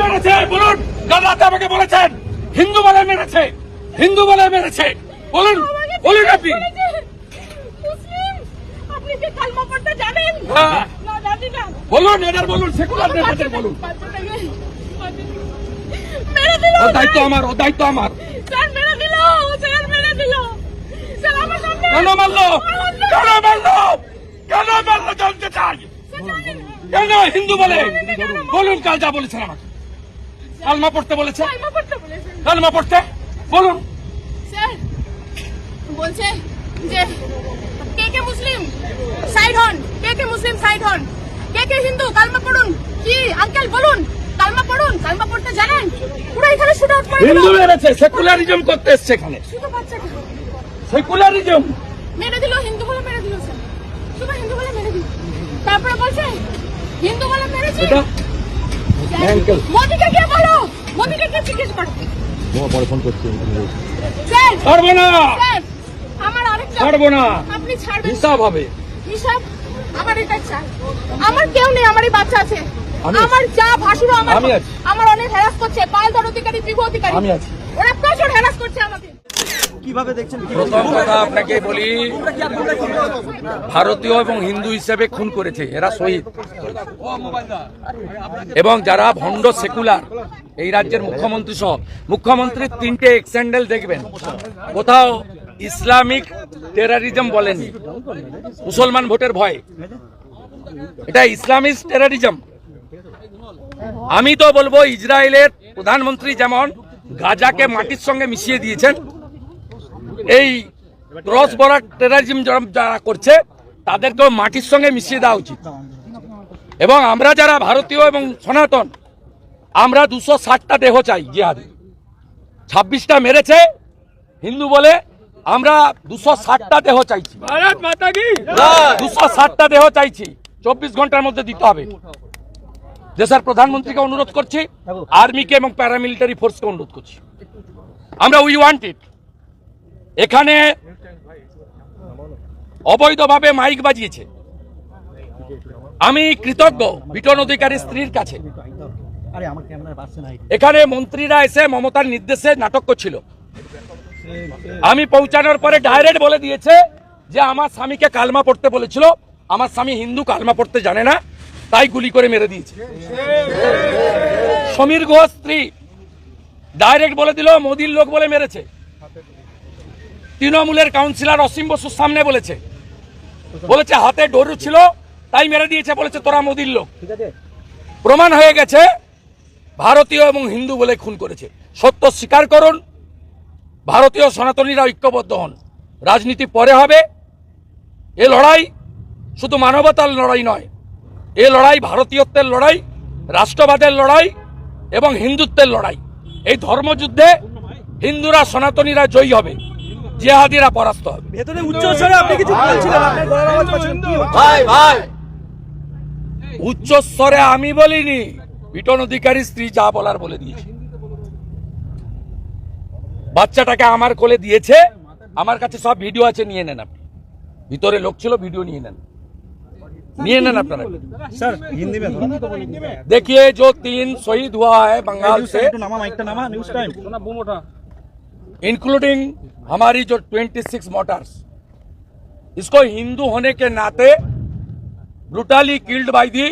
মেরেছে বলুন কাল আমাকে বলেছেন হিন্দু বলে মেরেছে হিন্দু বলে মেরেছে বলুন বলুন আপনি। হ্যাঁ। বলুন এদের বলুন সেকুলার নেতাদের বলুন। ও দায়িত্ব আমার ও দায়িত্ব আমার। কেন মারলো? কেন মারলো? কেন মারলো? জানতে চাই। কেন হিন্দু বলে? বলুন কাল যা বলেছেন আমাকে। কালমা পড়তে বলেছে। কালমা পড়তে বলুন। স্যার বলছে যে কে কে মুসলিম? সাইড হন। কে কে মুসলিম সাইড হন? কে কে হিন্দু? কালমা পড়ুন। কি? আঙ্কেল বলুন। কালমা পড়ুন। কালমা পড়তে জানেন? পুরো এখানে শুট আউট করে দিল। হিন্দু মেরেছে সেকুলারিজম করতে এসছে এখানে। শুধু সেকুলারিজম। মেরে দিল হিন্দু বলে মেরে দিল স্যার। শুধু হিন্দু বলে মেরে দিল। তারপরে বলছে হিন্দু বলে মেরেছে. মোদিকে কে বলো। মোদিকে জিজ্ঞেস করো। পরে ফোন করছি ছাড়বো না। স্যার আমার আরেকটা ছাড়বো না। আপনি ছাড়বেন। হিসাব হবে। হিসাব? আমার এটা চাই। আমার কেউ নেই আমার এই বাচ্চা আছে। আমার যা ভাসুর আমার আমি আমার অনেক হ্যারাস করছে পালধর অধিকারী বিভু অধিকারী। আমি আছি। ওরা প্রচুর হ্যারাস করছে আমাকে। কীভাবে দেখছেন? প্রথম কথা আপনাকে বলি ভারতীয় এবং হিন্দু হিসেবে খুন করেছে এরা শহীদ। এবং যারা ভণ্ড সেকুলার এই রাজ্যের মুখ্যমন্ত্রী সহ মুখ্যমন্ত্রীর তিনটে এক্সেন্ডেল দেখবেন। কোথাও ইসলামিক টেরারিজম বলেননি মুসলমান ভোটের ভয়। এটা ইসলামিক টেরারিজম আমি তো বলব ইসরায়েলের প্রধানমন্ত্রী যেমন গাজাকে মাটির সঙ্গে মিশিয়ে দিয়েছেন এই ক্রস বর্ডার টেরারিজম যারা করছে তাদেরকেও মাটির সঙ্গে মিশিয়ে দেওয়া উচিত। এবং আমরা যারা ভারতীয় এবং সনাতন আমরা দুশো ষাটটা দেহ চাই জিহাদি। ছাব্বিশটা মেরেছে হিন্দু বলে আমরা দুশো ষাটটা দেহ চাইছি। কি? দুশো ষাটটা দেহ চাইছি। চব্বিশ ঘণ্টার মধ্যে দিতে হবে। দেশের প্রধানমন্ত্রীকে অনুরোধ করছি আর্মিকে এবং প্যারামিলিটারি ফোর্সকে অনুরোধ করছি। আমরা উই ওয়ান্ট ইট এখানে অবৈধভাবে মাইক বাজিয়েছে। আমি কৃতজ্ঞ বিটন অধিকারী স্ত্রীর কাছে। এখানে মন্ত্রীরা এসে মমতার নির্দেশে নাটক করছিল। আমি পৌঁছানোর পরে ডাইরেক্ট বলে দিয়েছে যে আমার স্বামীকে কালমা পড়তে বলেছিল। আমার স্বামী হিন্দু, কালমা পড়তে জানে না, তাই গুলি করে মেরে দিয়েছে। সমীর ঘোষ স্ত্রী ডাইরেক্ট বলে দিল, মোদির লোক বলে মেরেছে। তৃণমূলের কাউন্সিলর অসীম বসুর সামনে বলেছে। বলেছে হাতে ডরু ছিল তাই মেরে দিয়েছে বলেছে তোরা মোদির লোক। প্রমাণ হয়ে গেছে ভারতীয় এবং হিন্দু বলে খুন করেছে। সত্য স্বীকার করুন ভারতীয় সনাতনীরা ঐক্যবদ্ধ হন। রাজনীতি পরে হবে। এ লড়াই শুধু মানবতার লড়াই নয় এ লড়াই ভারতীয়ত্বের লড়াই রাষ্ট্রবাদের লড়াই এবং হিন্দুত্বের লড়াই। এই ধর্মযুদ্ধে হিন্দুরা সনাতনীরা জয়ী হবে। জেহাদিরা পরাস্ত হবে ভেতরে উচ্চ স্বরে আপনি কিছু বলছিলেন আপনার গলার আওয়াজ পাচ্ছেন কি হচ্ছে? উচ্চ স্তরে আমি বলিনি বিটন অধিকারী স্ত্রী যা বলার বলে দিয়েছে বাচ্চাটাকে আমার কোলে দিয়েছে আমার কাছে সব ভিডিও আছে নিয়ে নেন আপনি ভিতরে লোক ছিল ভিডিও নিয়ে নেন নিয়ে নেন আপনারা স্যার হিন্দি में थोड़ा देखिए जो तीन शहीद हुआ है बंगाल न्यूज़ से टाइम तो नामा माइक नामा न्यूज़ टाइम इंक्लूडिंग हमारी जो 26 मोटर्स इसको हिंदू होने के नाते brutally killed by the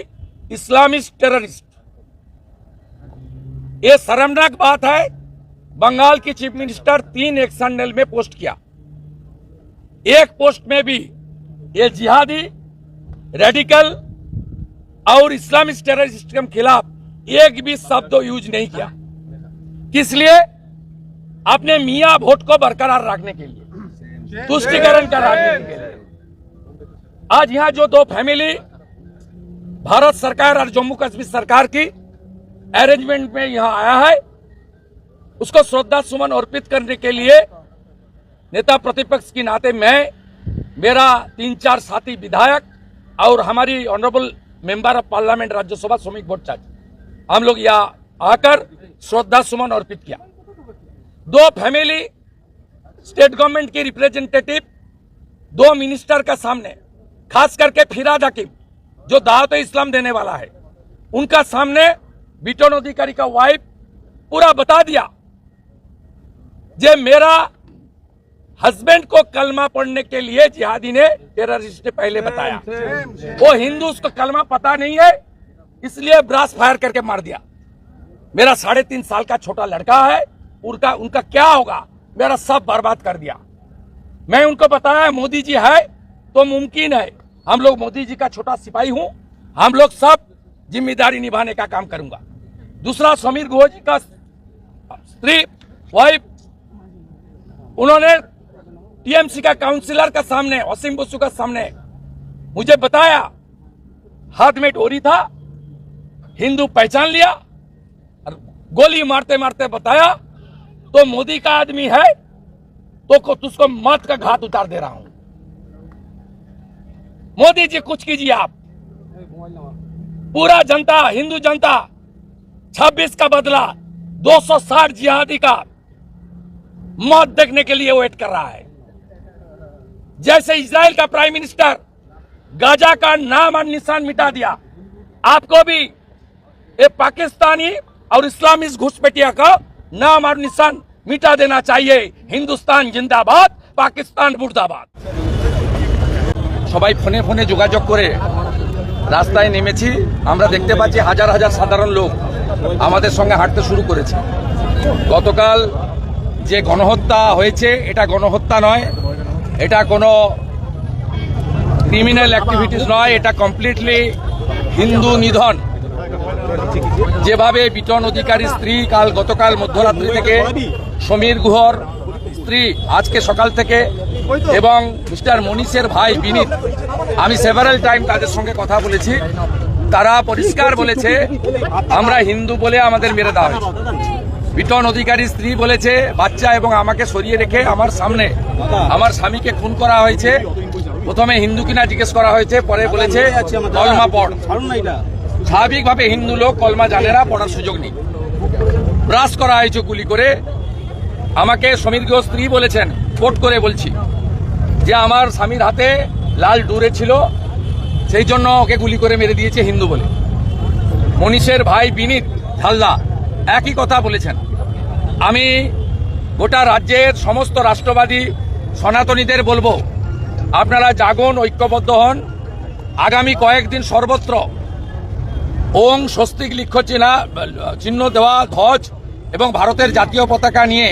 Islamist terrorist ये शर्मनाक बात है, बंगाल की चीफ मिनिस्टर तीन एक्सनल में पोस्ट किया। एक पोस्ट में भी ये जिहादी रेडिकल और इस्लामिस्ट टेररिस्ट के खिलाफ एक भी शब्द यूज़ नहीं किया। किस लिए? अपने मियाँ वोट को बरकरार रखने के लिए, तुष्टिकरण का राजनीति के लिए। आज यहाँ जो दो फैमिली, भारत सरकार और जम्मू कश्मीर सरकार की अरेंजमेंट में यहाँ आया है, उसको श्रद्धा सुमन अर्पित करने के लिए नेता प्रतिपक्ष की नाते मैं, मेरा तीन चार साथी विधायक और हमारी honourable member of parliament Rajya Sabha Sumit Bhattacharya हम लोग यहाँ आकर श्रद्धा सुमन अर्पित किया। दो फैमिली स्टेट गवर्नमेंट के रिप्रेजेंटेटिव दो मिनिस्टर का सामने खास करके फिराद हकीम जो दावत इस्लाम देने वाला है। उनका सामने बिटन अधिकारी का वाइफ पूरा बता दिया जे मेरा हस्बैंड को कलमा पढ़ने के लिए जिहादी ने टेररिस्ट ने पहले बताया। वो हिंदू उसको कलमा पता नहीं है इसलिए ब्रास फायर करके मार दिया। मेरा साढ़े तीन साल का छोटा लड़का है उनका उनका क्या होगा? मेरा सब बर्बाद कर दिया। मैं उनको बताया, मोदी जी है तो मुमकिन है। हम लोग मोदी जी का छोटा सिपाही हूँ। हम लोग सब ज़िम्मेदारी निभाने का काम करूँगा। दूसरा समीर गुह जी का स्त्री वाइफ उन्होंने टीएमसी का काउंसिलर का सामने असीम बसु का सामने मुझे बताया, हाथ में डोरी था, हिंदू पहचान लिया गोली मारते मारते बताया तो मोदी का आदमी है तो को तुझको मौत का घात उतार दे रहा हूँ। मोदी जी, कुछ कीजिए आप। पूरा जनता, हिंदू जनता 26 का बदला 260 जिहादी का मौत देखने के लिए वेट कर रहा है। जैसे इसराइल का प्राइम मिनिस्टर गाजा का नाम और निशान मिटा दिया, आपको भी ये पाकिस्तानी और इस्लामिक घुसपैठिया का नाम और निशान मिटा देना चाहिए हिंदुस्तान जिंदाबाद পাকিস্তান মুর্দাবাদ সবাই ফোনে ফোনে যোগাযোগ করে রাস্তায় নেমেছি আমরা দেখতে পাচ্ছি হাজার হাজার সাধারণ লোক আমাদের সঙ্গে হাঁটতে শুরু করেছে গতকাল যে গণহত্যা হয়েছে এটা গণহত্যা নয় এটা কোনো ক্রিমিনাল অ্যাক্টিভিটিস নয় এটা কমপ্লিটলি হিন্দু নিধন যেভাবে বিটন অধিকারী স্ত্রী কাল গতকাল মধ্যরাত্রি থেকে সমীর গুহর স্ত্রী আজকে সকাল থেকে এবং মিস্টার মনীষের ভাই বিনীত, আমি সেভারাল টাইম তাদের সঙ্গে কথা বলেছি। তারা পরিষ্কার বলেছে, আমরা হিন্দু বলে আমাদের মেরে দেওয়া বিটন অধিকারী স্ত্রী বলেছে, বাচ্চা এবং আমাকে সরিয়ে রেখে আমার সামনে আমার স্বামীকে খুন করা হয়েছে। প্রথমে হিন্দু কিনা জিজ্ঞেস করা হয়েছে, পরে বলেছে, কলমা পড়। স্বাভাবিকভাবে হিন্দু লোক কলমা জানে না, পড়ার সুযোগ নেই। ব্রাশ করা হয়েছে গুলি করে। আমাকে সমীর গুহ স্ত্রী বলেছেন, কোট করে বলছি যে আমার স্বামীর হাতে লাল ডুরে ছিল, সেই জন্য ওকে গুলি করে মেরে দিয়েছে হিন্দু বলে। মনীষের ভাই বিনীত হালদা একই কথা বলেছেন। আমি গোটা রাজ্যের সমস্ত রাষ্ট্রবাদী সনাতনীদের বলব, আপনারা জাগুন, ঐক্যবদ্ধ হন। আগামী কয়েকদিন সর্বত্র ওং স্বস্তিক লিখ চিহ্না, চিহ্ন দেওয়া ধ্বজ এবং ভারতের জাতীয় পতাকা নিয়ে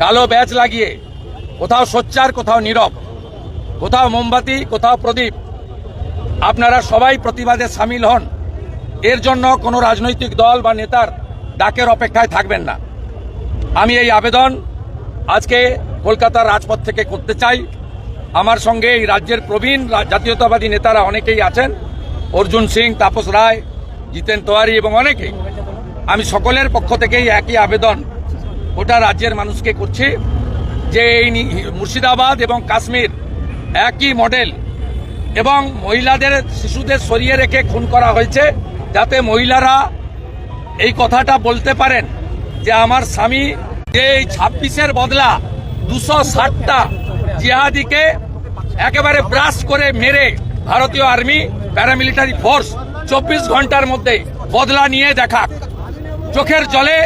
কালো ব্যাচ লাগিয়ে কোথাও সোচ্চার, কোথাও নীরব, কোথাও মোমবাতি, কোথাও প্রদীপ, আপনারা সবাই প্রতিবাদে সামিল হন। এর জন্য কোনো রাজনৈতিক দল বা নেতার ডাকের অপেক্ষায় থাকবেন না। আমি এই আবেদন আজকে কলকাতার রাজপথ থেকে করতে চাই। আমার সঙ্গে এই রাজ্যের প্রবীণ, জাতীয়তাবাদী নেতারা অনেকেই আছেন। অর্জুন সিং, তাপস রায় জিতেন তোয়ারি এবং অনেকে আমি সকলের পক্ষ থেকেই একই আবেদন গোটা রাজ্যের মানুষকে করছি যে এই মুর্শিদাবাদ এবং কাশ্মীর একই মডেল এবং মহিলাদের, শিশুদের সরিয়ে রেখে খুন করা হয়েছে যাতে মহিলারা এই কথাটা বলতে পারেন যে আমার স্বামী যে এই ছাব্বিশের বদলা দুশো ষাটটা জিহাদিকে একেবারে ব্রাশ করে মেরে ভারতীয় আর্মি প্যারামিলিটারি ফোর্স চব্বিশ ঘণ্টার মধ্যে বদলা নিয়ে দেখাক। চোখের জলে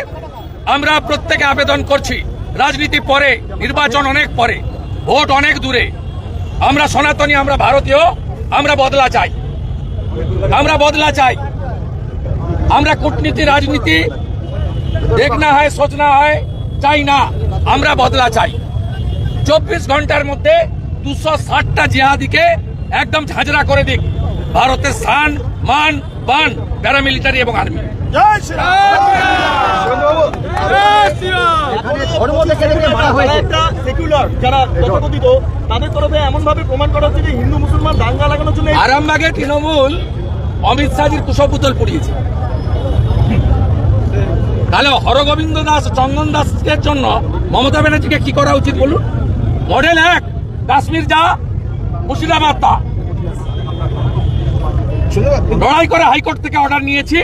আমরা প্রত্যেকে আবেদন করছি, রাজনীতি পরে, নির্বাচন অনেক পরে, ভোট অনেক দূরে। আমরা সনাতনী, আমরা ভারতীয়, আমরা বদলা চাই। আমরা বদলা চাই। আমরা কূটনীতি, রাজনীতি দেখনা হয় সোচনা হয়, চাই না, আমরা বদলা চাই। চব্বিশ ঘণ্টার মধ্যে দুশো ষাটটা জিহাদিকে একদম ঝাঁঝরা করে দিক। ভারতের স্থান মান বান প্যারামিলিটারি এবং আর্মি ধর্ম থেকে থেকে মারা হয়েছে। সেকুলার যারা তথাকথিত তাদের তরফে এমন প্রমাণ করা হচ্ছে হিন্দু মুসলমান দাঙ্গা লাগানোর জন্য এই আরামবাগে তৃণমূল অমিত শাহজির কুশপুতল পুড়িয়েছে। তাহলে হরগোবিন্দ দাস চন্দন দাসের জন্য মমতা ব্যানার্জিকে কি করা উচিত বলুন? মডেল এক কাশ্মীর যা মুর্শিদাবাদ তা। লড়াই করে হাইকোর্ট থেকে অর্ডার নিয়েছি।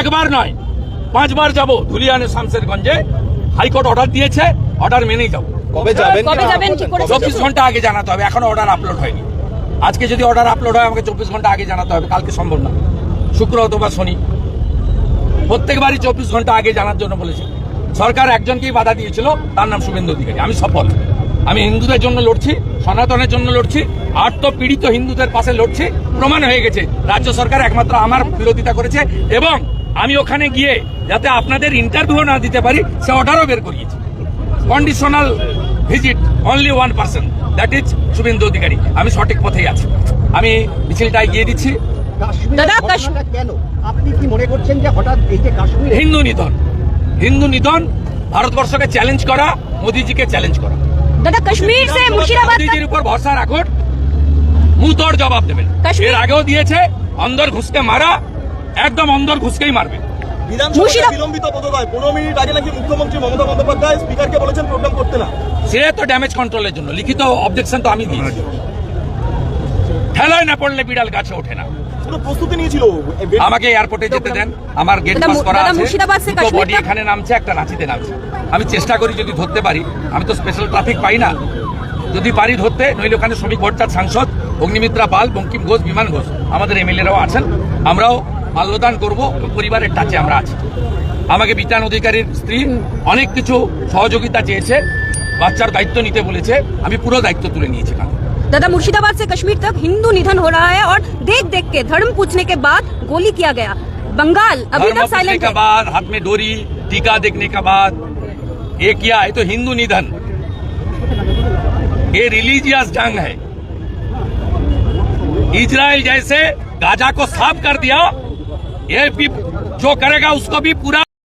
একবার নয় পাঁচবার যাব ধুলিয়ানে শামশেরগঞ্জে হাইকোর্ট অর্ডার দিয়েছে অর্ডার মেনেই যাব। কবে যাবেন? কবে যাবেন? ঠিক করেছেন। চব্বিশ ঘণ্টা আগে জানাতে হবে এখনও অর্ডার আপলোড হয়নি। আজকে যদি অর্ডার আপলোড হয় আমাকে চব্বিশ ঘণ্টা আগে জানাতে হবে কালকে সম্ভব না। শুক্র অথবা শনি। প্রত্যেকবারই চব্বিশ ঘণ্টা আগে জানার জন্য বলেছে। সরকার একজনকেই বাধা দিয়েছিল তার নাম শুভেন্দু অধিকারী। আমি সফল। আমি হিন্দুদের জন্য লড়ছি সনাতনের জন্য লড়ছি আর্ত পীড়িত হিন্দুদের পাশে লড়ছি প্রমাণ হয়ে গেছে। রাজ্য সরকার একমাত্র আমার বিরোধিতা করেছে এবং আমি ওখানে গিয়ে যাতে আপনাদের ইন্টারভিউ না দিতে পারি সে অর্ডারও বের করিয়েছি। Conditional visit only one person that is Suvendu Adhikari. আমি সঠিক পথেই আছি। আমি মিছিলটা এগিয়ে দিচ্ছি। কাশ্মীরের দাদা, ঘটনাটা কাশ্মীর- কেন? আপনি কি করছেন যে হঠাৎ এই যে কাশ্মীর হিন্দু নিধন। হিন্দু নিধন ভারতবর্ষকে চ্যালেঞ্জ করা মোদিজিকে চ্যালেঞ্জ করা। দাদা কাশ্মীর সে মুর্শিদাবাদ মোদিজির উপর ভরসা রাখুন। মুঁহ তোড় জবাব দেবেন কাশ্মীর- এর আগেও দিয়েছে অন্দর ঘুষকে মারা একদম অন্দর ঘুষকেই মারবে। বিলম্বিত পনেরো মিনিট আগে নাকি মুখ্যমন্ত্রী মমতা বন্দ্যোপাধ্যায় স্পিকারকে বলেছেন প্রোগ্রাম করতে না। সে তো ড্যামেজ কন্ট্রোলের জন্য। লিখিত অবজেকশন তো আমি দিয়েছি। ঠেলায় না পড়লে বিড়াল গাছে ওঠে না। প্রস্তুতি নিয়েছিল আমাকে এয়ারপোর্টে যেতে দেন। আমার গেট পাস করা আছে। দুটো বডি এখানে নামছে একটা নাচিতে নামছে। আমি চেষ্টা করি যদি ধরতে পারি। আমি তো স্পেশাল ট্রাফিক পাই না। যদি পারি ধরতে নইলে ওখানে শ্রমিক ভট্টার সাংসদ অগ্নিমিত্রা পাল বঙ্কিম ঘোষ বিমান ঘোষ। আমাদের এমএলএরাও আছেন। আমরাও মাল্যদান করব। পরিবারের টাচে আমরা আছি। আমাকে বিতান অধিকারীর স্ত্রী অনেক কিছু সহযোগিতা চেয়েছে। বাচ্চার দায়িত্ব নিতে বলেছে। আমি পুরো দায়িত্ব তুলে নিয়েছি কাঁধে। दादा मुर्शिदाबाद से कश्मीर तक हिंदू निधन हो रहा है और देख देख के धर्म पूछने के बाद गोली किया गया। बंगाल अभी तक साइलेंट के बाद हाथ में डोरी टीका देखने के बाद ये किया है तो हिंदू निधन। ये रिलीजियस जंग है। इजराइल जैसे गाजा को साफ़ कर दिया ये भी जो करेगा उसको भी पूरा